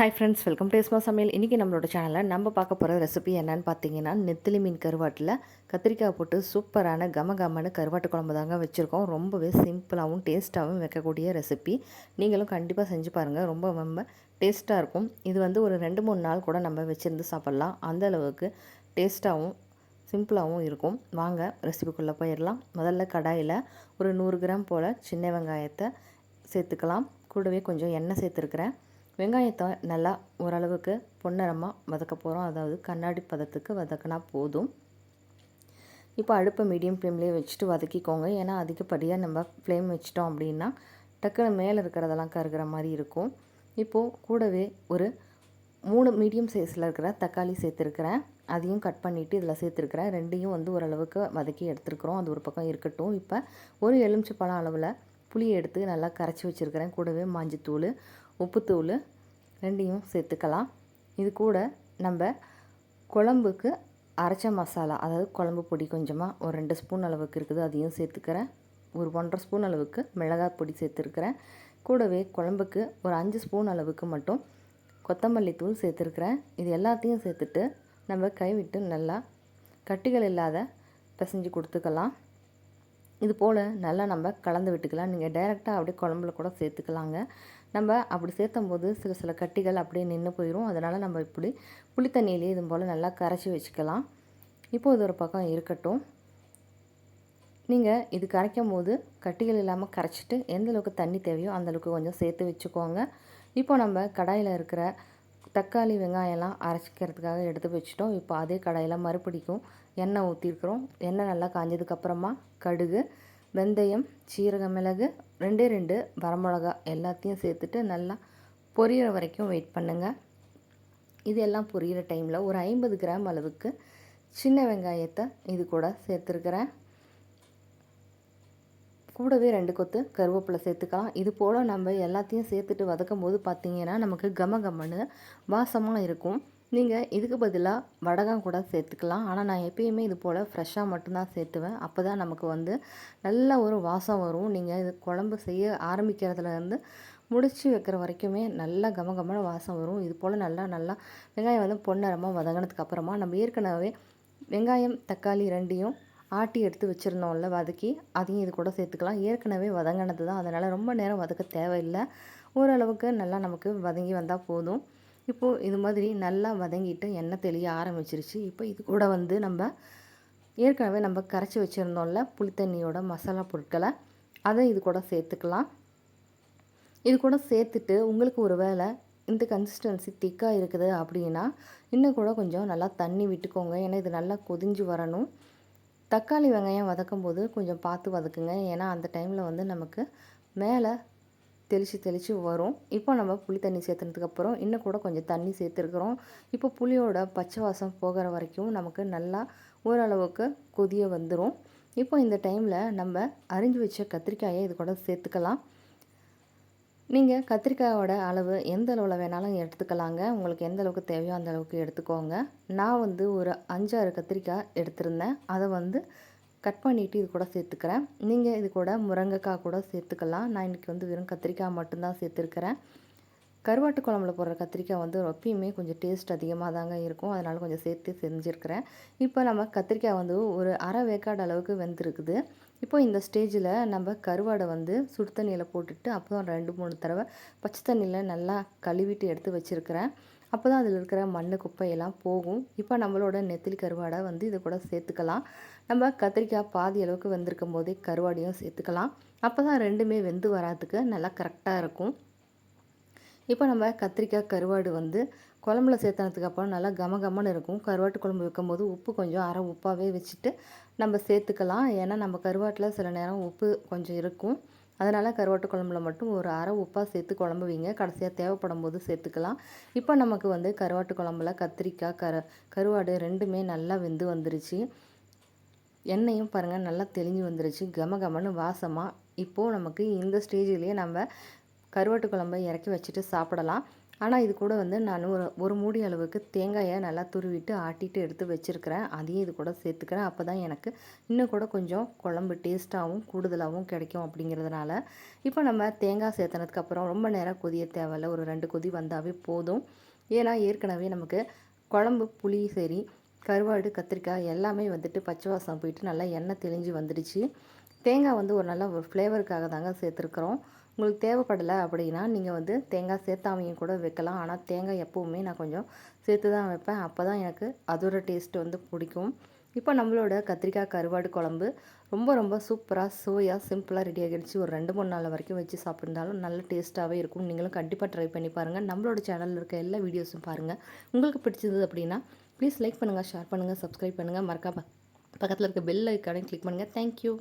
Hi friends welcome to Esma Samayal இன்றைக்கி நம்மளோட சேனலில் நம்ம பார்க்க போகிற ரெசிபி என்னன்னு பார்த்தீங்கன்னா நெத்திலி மீன் கருவாட்டில் கத்திரிக்காய் போட்டு சூப்பரான கம கமனு கருவாட்டு குழம்பு தாங்க வச்சுருக்கோம். ரொம்பவே சிம்பிளாகவும் டேஸ்ட்டாகவும் வைக்கக்கூடிய ரெசிபி நீங்களும் கண்டிப்பாக செஞ்சு பாருங்கள் ரொம்ப ரொம்ப டேஸ்ட்டாக இருக்கும். இது வந்து ஒரு ரெண்டு மூணு நாள் கூட நம்ம வச்சுருந்து சாப்பிட்லாம். அந்த அளவுக்கு டேஸ்ட்டாகவும் சிம்பிளாகவும் இருக்கும். வாங்க ரெசிபிக்குள்ளே போயிடலாம். முதல்ல கடாயில் ஒரு நூறு கிராம் போல் சின்ன வெங்காயத்தை சேர்த்துக்கலாம். கூடவே கொஞ்சம் எண்ணெய் சேர்த்துருக்குறேன். வெங்காயத்தை நல்லா ஓரளவுக்கு பொன்னரமாக வதக்க போகிறோம் அதாவது கண்ணாடி பதத்துக்கு வதக்கினா போதும். இப்போ அடுப்பை மீடியம் ஃப்ளேம்லேயே வச்சுட்டு வதக்கிக்கோங்க. ஏன்னா அதிகப்படியாக நம்ம ஃப்ளேம் வச்சிட்டோம் அப்படின்னா டக்குன்னு மேலே இருக்கிறதெல்லாம் கருகிற மாதிரி இருக்கும். இப்போது கூடவே ஒரு மூணு மீடியம் சைஸில் இருக்கிற தக்காளி சேர்த்துருக்குறேன். அதையும் கட் பண்ணிவிட்டு இதில் சேர்த்துருக்குறேன். ரெண்டையும் வந்து ஓரளவுக்கு வதக்கி எடுத்துருக்குறோம். அது ஒரு பக்கம் இருக்கட்டும். இப்போ ஒரு எலுமிச்சை பழம் அளவில் புளியை எடுத்து நல்லா கரைச்சி வச்சுருக்கிறேன். கூடவே மஞ்சத்தூள் உப்புத்தூள் ரெண்டையும் சேர்த்துக்கலாம். இது கூட நம்ம குழம்புக்கு அரைச்ச மசாலா அதாவது குழம்பு பொடி கொஞ்சமாக ஒரு ரெண்டு ஸ்பூன் அளவுக்கு இருக்குது அதையும் சேர்த்துக்கிறேன். ஒரு ஒன்றரை ஸ்பூன் அளவுக்கு மிளகாய் பொடி சேர்த்துருக்கிறேன். கூடவே குழம்புக்கு ஒரு அஞ்சு ஸ்பூன் அளவுக்கு மட்டும் கொத்தமல்லி தூள் சேர்த்துருக்குறேன். இது எல்லாத்தையும் சேர்த்துட்டு நம்ம கைவிட்டு நல்லா கட்டிகள் இல்லாத பிசைஞ்சு கொடுத்துக்கலாம். இது போல் நல்லா நம்ம கலந்து விட்டுக்கலாம். நீங்கள் டைரெக்டாக அப்படியே குழம்புல கூட சேர்த்துக்கலாங்க. நம்ம அப்படி சேர்த்தும் போது சில சில கட்டிகள் அப்படியே நின்று போயிடும் அதனால் நம்ம இப்படி புளி தண்ணியிலே இது போல் நல்லா கரைச்சி வச்சுக்கலாம். இப்போது இது ஒரு பக்கம் இருக்கட்டும். நீங்கள் இது கரைக்கும் போது கட்டிகள் இல்லாமல் கரைச்சிட்டு எந்த அளவுக்கு தண்ணி தேவையோ அந்தளவுக்கு கொஞ்சம் சேர்த்து வச்சுக்கோங்க. இப்போ நம்ம கடாயில் இருக்கிற தக்காளி வெங்காயம்லாம் அரைச்சிக்கிறதுக்காக எடுத்து வச்சுட்டோம். இப்போ அதே கடாயில் மறுபடிக்கும் எண்ணெய் ஊற்றிருக்கிறோம் எண்ணெய் நல்லா காஞ்சதுக்கப்புறமா கடுகு வெந்தயம் சீரக மிளகு ரெண்டே ரெண்டு வரமிளகா எல்லாத்தையும் சேர்த்துட்டு நல்லா பொரியிற வரைக்கும் வெயிட் பண்ணுங்கள் இது எல்லாம் பொரியிற டைமில் ஒரு ஐம்பது கிராம் அளவுக்கு சின்ன வெங்காயத்தை இது கூட சேர்த்துருக்குறேன். கூடவே ரெண்டு கொத்து கருவேப்பிலை சேர்த்துக்கலாம். இது போல் நம்ம எல்லாத்தையும் சேர்த்துட்டு வதக்கும் போது பார்த்திங்கன்னா நமக்கு கம கமன்னு வாசமாக இருக்கும். நீங்கள் இதுக்கு பதிலாக வடகம் கூட சேர்த்துக்கலாம். ஆனால் நான் எப்பயுமே இது போல் ஃப்ரெஷ்ஷாக மட்டும்தான் சேர்த்துவேன். அப்போ தான் நமக்கு வந்து நல்ல ஒரு வாசம் வரும். நீங்கள் இது குழம்பு செய்ய ஆரம்பிக்கிறதுலேருந்து முடித்து வைக்கிற வரைக்குமே நல்லா கம கமன வாசம் வரும். இது போல் நல்லா நல்லா வெங்காயம் வந்து பொன்னரமாக வதங்கினதுக்கு அப்புறமா நம்ம ஏற்கனவே வெங்காயம் தக்காளி ரெண்டையும் ஆட்டி எடுத்து வச்சுருந்தோம்ல வதக்கி அதையும் இது கூட சேர்த்துக்கலாம். ஏற்கனவே வதங்கினது தான் அதனால் ரொம்ப நேரம் வதக்க தேவையில்லை. ஓரளவுக்கு நல்லா நமக்கு வதங்கி வந்தால் போதும். இப்போது இது மாதிரி நல்லா வதங்கிட்டு எண்ணெய் தெளிய ஆரம்பிச்சிருச்சு. இப்போ இது கூட வந்து நம்ம ஏற்கனவே நம்ம கரைச்சி வச்சுருந்தோம்ல புளித்தண்ணியோட மசாலா பொருட்களை அதை இது கூட சேர்த்துக்கலாம். இது கூட சேர்த்துட்டு உங்களுக்கு ஒரு வேளை இந்த கன்சிஸ்டன்சி திக்காக இருக்குது அப்படின்னா இன்னும் கூட கொஞ்சம் நல்லா தண்ணி விட்டுக்கோங்க. ஏன்னா இது நல்லா கொதிஞ்சு வரணும். தக்காளி வெங்காயம் வதக்கும் போது கொஞ்சம் பார்த்து வதக்குங்க. ஏன்னா அந்த டைமில் வந்து நமக்கு மேலே தெளித்து தெளித்து வரும். இப்போ நம்ம புளி தண்ணி சேர்த்துனதுக்கப்புறம் இன்னும் கூட கொஞ்சம் தண்ணி சேர்த்துருக்குறோம். இப்போ புளியோட பச்சை வாசம் போகிற வரைக்கும் நமக்கு நல்லா ஓரளவுக்கு கொதிய வந்துடும் இப்போ இந்த டைமில் நம்ம அரிஞ்சு வச்ச கத்திரிக்காயை இது கூட சேர்த்துக்கலாம். நீங்கள் கத்திரிக்காயோட அளவு எந்த அளவில் வேணாலும் எடுத்துக்கலாங்க. உங்களுக்கு எந்த அளவுக்கு தேவையோ அந்த அளவுக்கு எடுத்துக்கோங்க. நான் வந்து ஒரு அஞ்சாறு கத்திரிக்காய் எடுத்திருந்தேன். அதை வந்து கட் பண்ணிவிட்டு இது கூட சேர்த்துக்கிறேன். நீங்கள் இது கூட முருங்கைக்காய் கூட சேர்த்துக்கலாம். நான் இன்றைக்கி வந்து வெறும் கத்திரிக்காய் மட்டும்தான் சேர்த்துருக்கிறேன். கருவாட்டு குழம்புல போடுற கத்திரிக்காய் வந்து எப்பயுமே கொஞ்சம் டேஸ்ட் அதிகமாக தாங்க இருக்கும். அதனால் கொஞ்சம் சேர்த்து செஞ்சுருக்கிறேன். இப்போ நம்ம கத்திரிக்காய் வந்து ஒரு அரை வேக்காடு அளவுக்கு வெந்திருக்குது. இப்போ இந்த ஸ்டேஜில் நம்ம கருவாடை வந்து சுடு தண்ணியில் போட்டுட்டு அப்புறம் ரெண்டு மூணு தடவை பச்சை தண்ணியில் நல்லா கழுவிட்டு எடுத்து வச்சுருக்கிறேன். அப்போ தான் அதில் இருக்கிற மண் குப்பையெல்லாம் போகும். இப்போ நம்மளோட நெத்திலி கருவாடை வந்து இது கூட சேர்த்துக்கலாம். நம்ம கத்திரிக்காய் பாதி அளவுக்கு வெந்திருக்கும் போதே கருவாடையும் சேர்த்துக்கலாம். அப்போ தான் ரெண்டுமே வெந்து வராதுக்கு நல்லா கரெக்டாக இருக்கும். இப்போ நம்ம கத்திரிக்காய் கருவாடு வந்து குழம்புல சேர்த்தனதுக்கு அப்புறம் நல்லா கம கமன்னு இருக்கும். கருவாட்டு குழம்பு வைக்கும்போது உப்பு கொஞ்சம் அரை உப்பாகவே வச்சுட்டு நம்ம சேர்த்துக்கலாம். ஏன்னா நம்ம கருவாட்டில் சில நேரம் உப்பு கொஞ்சம் இருக்கும். அதனால் கருவாட்டு குழம்புல மட்டும் ஒரு அரை உப்பாக சேர்த்து குழம்பு வைங்க கடைசியாக தேவைப்படும் போது சேர்த்துக்கலாம். இப்போ நமக்கு வந்து கருவாட்டு குழம்புல கத்திரிக்காய் கரு கருவாடு ரெண்டுமே நல்லா வெந்து வந்துருச்சு. எண்ணெயும் பாருங்கள் நல்லா தெளிஞ்சு வந்துருச்சு. கம கமன்னு வாசமாக இப்போது நமக்கு இந்த ஸ்டேஜிலேயே நம்ம கருவாட்டு குழம்பை இறக்கி வச்சுட்டு சாப்பிடலாம். ஆனால் இது கூட வந்து நான் ஒரு ஒரு மூடி அளவுக்கு தேங்காயை நல்லா துருவிட்டு ஆட்டிட்டு எடுத்து வச்சுருக்கிறேன். அதையும் இது கூட சேர்த்துக்கிறேன். அப்போ தான் எனக்கு இன்னும் கூட கொஞ்சம் குழம்பு டேஸ்ட்டாகவும் கூடுதலாகவும் கிடைக்கும் அப்படிங்கிறதுனால. இப்போ நம்ம தேங்காய் சேர்த்தனதுக்கப்புறம் ரொம்ப நேரம் கொதிய தேவையில்ல. ஒரு ரெண்டு கொதி வந்தாவே போதும். ஏன்னா ஏற்கனவே நமக்கு குழம்பு புளி சரி கருவாடு கத்திரிக்காய் எல்லாமே வந்துட்டு பச்சை வாசம் போயிட்டு நல்லா எண்ணெய் தெளிஞ்சு வந்துடுச்சு. தேங்காய் வந்து ஒரு நல்ல ஒரு ஃப்ளேவருக்காக தாங்க சேர்த்துருக்குறோம். உங்களுக்கு தேவைப்படலை அப்படின்னா நீங்கள் வந்து தேங்காய் சேர்த்தாமையும் கூட வைக்கலாம். ஆனால் தேங்காய் எப்போவுமே நான் கொஞ்சம் சேர்த்து தான் வைப்பேன். அப்போ தான் எனக்கு அதோட டேஸ்ட் வந்து பிடிக்கும். இப்போ நம்மளோட கத்திரிக்காய் கருவாடு குழம்பு ரொம்ப ரொம்ப சூப்பராக சுவையாக சிம்பிளாக ரெடி ஆகிடுச்சு. ஒரு ரெண்டு மூணு நாள் வரைக்கும் வச்சு சாப்பிட்ருந்தாலும் நல்ல டேஸ்ட்டாகவே இருக்கும். நீங்களும் கண்டிப்பாக ட்ரை பண்ணி பாருங்கள் நம்மளோட சேனலில் இருக்க எல்லா வீடியோஸும் பாருங்கள் உங்களுக்கு பிடிச்சது அப்படின்னா ப்ளீஸ் லைக் பண்ணுங்கள் ஷேர் பண்ணுங்கள் சப்ஸ்கிரைப் பண்ணுங்கள் மறக்காம பக்கத்தில் இருக்க பெல் ஐக்கானே கிளிக் பண்ணுங்கள் தேங்க்யூ